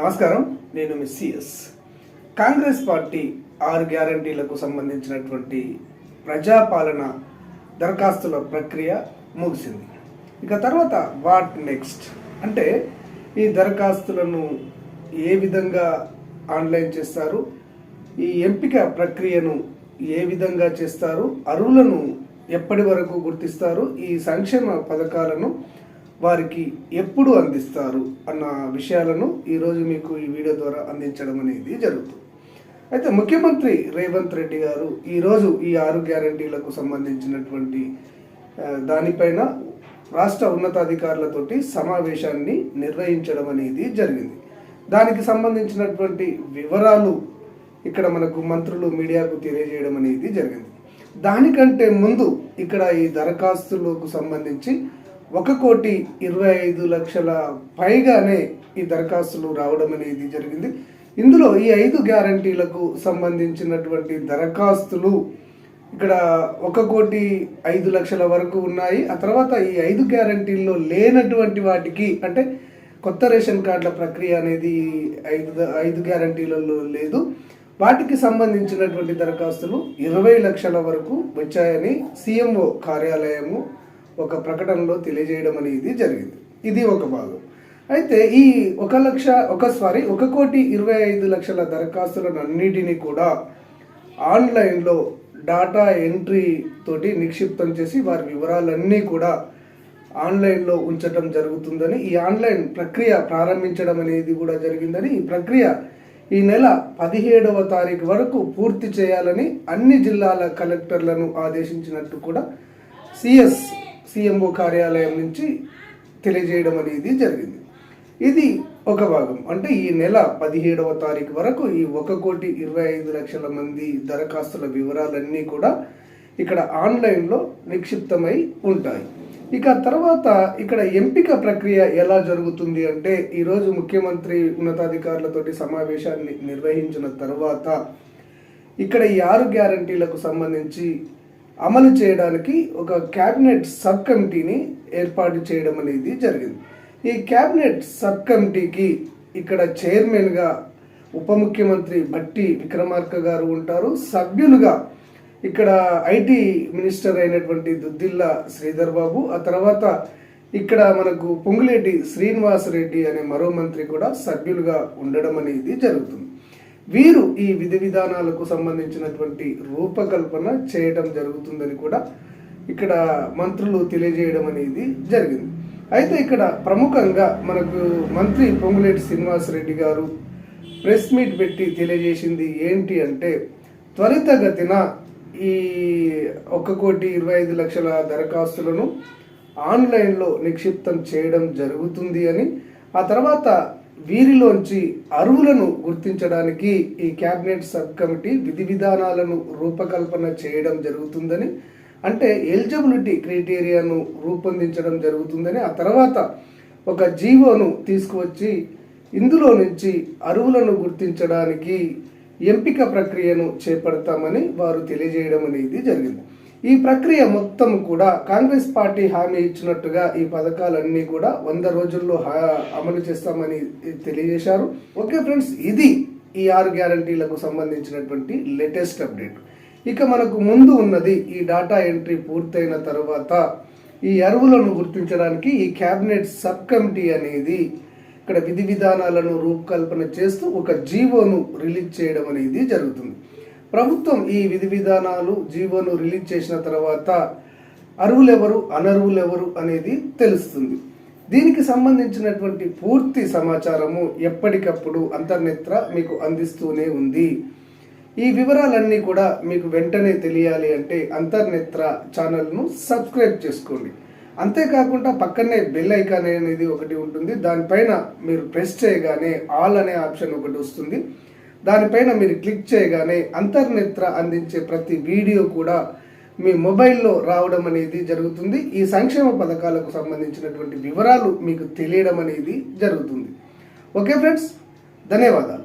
నమస్కారం. నేను miss CS. Congress party ఆరు గ్యారంటీలకు సంబంధించినటువంటి ప్రజాపాలన దరఖాస్తుల ప్రక్రియ ముగిసింది. ఇక తర్వాత వాట్ నెక్స్ట్? అంటే ఈ దరఖాస్తులను ఏ విధంగా ఆన్లైన్ చేస్తారు? ఈ ఎంపిక ప్రక్రియను ఏ విధంగా చేస్తారు? అరువులను ఎప్పటి వరకు గుర్తిస్తారు? ఈ సంక్షేమ పథకాలను వారికి ఎప్పుడు అందిస్తారు అన్న విషయాలను ఈరోజు మీకు ఈ వీడియో ద్వారా అందించడం అనేది జరుగుతుంది. అయితే ముఖ్యమంత్రి రేవంత్ రెడ్డి గారు ఈరోజు ఈ ఆరు గ్యారంటీలకు సంబంధించినటువంటి దానిపైన రాష్ట్ర ఉన్నతాధికారులతోటి సమావేశాన్ని నిర్వహించడం అనేది జరిగింది. దానికి సంబంధించినటువంటి వివరాలు ఇక్కడ మనకు మంత్రులు మీడియాకు తెలియజేయడం అనేది జరిగింది. దానికంటే ముందు ఇక్కడ ఈ దరఖాస్తులకు సంబంధించి ఒక కోటి ఇరవై ఐదు లక్షల పైగానే ఈ దరఖాస్తులు రావడం అనేది జరిగింది. ఇందులో ఈ ఐదు గ్యారంటీలకు సంబంధించినటువంటి దరఖాస్తులు ఇక్కడ ఒక కోటి ఐదు లక్షల వరకు ఉన్నాయి. ఆ తర్వాత ఈ ఐదు గ్యారంటీల్లో లేనటువంటి వాటికి అంటే కొత్త రేషన్ కార్డుల ప్రక్రియ అనేది ఐదు ఐదు గ్యారంటీలలో లేదు. వాటికి సంబంధించినటువంటి దరఖాస్తులు ఇరవై లక్షల వరకు వచ్చాయని సీఎంఓ కార్యాలయము ఒక ప్రకటనలో తెలియజేయడం అనేది జరిగింది. ఇది ఒక భాగం. అయితే ఈ ఒక లక్ష ఒక సారీ ఒక కోటి ఇరవై ఐదు లక్షల దరఖాస్తులను అన్నిటినీ కూడా ఆన్లైన్లో డాటా ఎంట్రీ తోటి నిక్షిప్తం చేసి వారి వివరాలన్నీ కూడా ఆన్లైన్లో ఉంచడం జరుగుతుందని ఈ ఆన్లైన్ ప్రక్రియ ప్రారంభించడం అనేది కూడా జరిగిందని ఈ ప్రక్రియ ఈ నెల పదిహేడవ తారీఖు వరకు పూర్తి చేయాలని అన్ని జిల్లాల కలెక్టర్లను ఆదేశించినట్టు కూడా సిఎస్ సిఎంఓ కార్యాలయం నుంచి తెలియజేయడం అనేది జరిగింది. ఇది ఒక భాగం. అంటే ఈ నెల పదిహేడవ తారీఖు వరకు ఈ ఒక కోటి ఇరవై ఐదు లక్షల మంది దరఖాస్తుల వివరాలన్నీ కూడా ఇక్కడ ఆన్లైన్లో నిక్షిప్తమై ఉంటాయి. ఇక తర్వాత ఇక్కడ ఎంపిక ప్రక్రియ ఎలా జరుగుతుంది అంటే ఈరోజు ముఖ్యమంత్రి ఉన్నతాధికారులతోటి సమావేశాన్ని నిర్వహించిన తర్వాత ఇక్కడ ఈ ఆరు గ్యారంటీలకు సంబంధించి అమలు చేయడానికి ఒక క్యాబినెట్ సబ్ కమిటీని ఏర్పాటు చేయడం అనేది జరిగింది. ఈ క్యాబినెట్ సబ్ కమిటీకి ఇక్కడ చైర్మన్గా ఉప ముఖ్యమంత్రి భట్టి విక్రమార్క గారు ఉంటారు. సభ్యులుగా ఇక్కడ ఐటీ మినిస్టర్ అయినటువంటి దుద్దిల్ల శ్రీధర్ బాబు ఆ తర్వాత ఇక్కడ మనకు పొంగులేటి శ్రీనివాస్ రెడ్డి అనే మరో మంత్రి కూడా సభ్యులుగా ఉండడం అనేది జరుగుతుంది. వీరు ఈ విధి విధానాలకు సంబంధించినటువంటి రూపకల్పన చేయడం జరుగుతుందని కూడా ఇక్కడ మంత్రులు తెలియజేయడం అనేది జరిగింది. అయితే ఇక్కడ ప్రముఖంగా మనకు మంత్రి పొంగులేటి శ్రీనివాస్ రెడ్డి గారు ప్రెస్ మీట్ పెట్టి తెలియజేసింది ఏంటి అంటే త్వరితగతిన ఈ ఒక కోటి ఇరవై ఐదు లక్షల దరఖాస్తులను ఆన్లైన్లో నిక్షిప్తం చేయడం జరుగుతుంది అని ఆ తర్వాత వీరిలోంచి అరువులను గుర్తించడానికి ఈ క్యాబినెట్ సబ్ కమిటీ విధి విధానాలను రూపకల్పన చేయడం జరుగుతుందని అంటే ఎలిజిబిలిటీ క్రైటీరియాను రూపొందించడం జరుగుతుందని ఆ తర్వాత ఒక జీవోను తీసుకువచ్చి ఇందులో నుంచి అరువులను గుర్తించడానికి ఎంపిక ప్రక్రియను చేపడతామని వారు తెలియజేయడం అనేది జరిగింది. ఈ ప్రక్రియ మొత్తం కూడా కాంగ్రెస్ పార్టీ హామీ ఇచ్చినట్టుగా ఈ పథకాలన్నీ కూడా వంద రోజుల్లో అమలు చేస్తామని తెలియజేశారు. ఓకే ఫ్రెండ్స్ ఇది ఈ ఆరు గ్యారంటీలకు సంబంధించినటువంటి లేటెస్ట్ అప్డేట్. ఇక మనకు ముందు ఉన్నది ఈ డాటా ఎంట్రీ పూర్తయిన తర్వాత ఈ అరువులను గుర్తించడానికి ఈ క్యాబినెట్ సబ్ కమిటీ అనేది ఇక్కడ విధి విధానాలను రూపకల్పన చేస్తూ ఒక జీవోను రిలీజ్ చేయడం అనేది జరుగుతుంది. ప్రభుత్వం ఈ విధి విధానాలు జీవోను రిలీజ్ చేసిన తర్వాత అరువులెవరు అనర్హులెవరు అనేది తెలుస్తుంది. దీనికి సంబంధించినటువంటి పూర్తి సమాచారము ఎప్పటికప్పుడు అంతర్నేత్ర మీకు అందిస్తూనే ఉంది. ఈ వివరాలన్నీ కూడా మీకు వెంటనే తెలియాలి అంటే అంతర్నేత్ర ఛానల్ను సబ్స్క్రైబ్ చేసుకోండి. అంతేకాకుండా పక్కనే బెల్ ఐకాన్ అనేది ఒకటి ఉంటుంది. దానిపైన మీరు ప్రెస్ చేయగానే ఆల్ అనే ఆప్షన్ ఒకటి వస్తుంది. దానిపైన మీరు క్లిక్ చేయగానే అంతర్నేత్ర అందించే ప్రతి వీడియో కూడా మీ మొబైల్లో రావడం అనేది జరుగుతుంది. ఈ సంక్షేమ పథకాలకు సంబంధించినటువంటి వివరాలు మీకు తెలియడం అనేది జరుగుతుంది. ఓకే ఫ్రెండ్స్ ధన్యవాదాలు.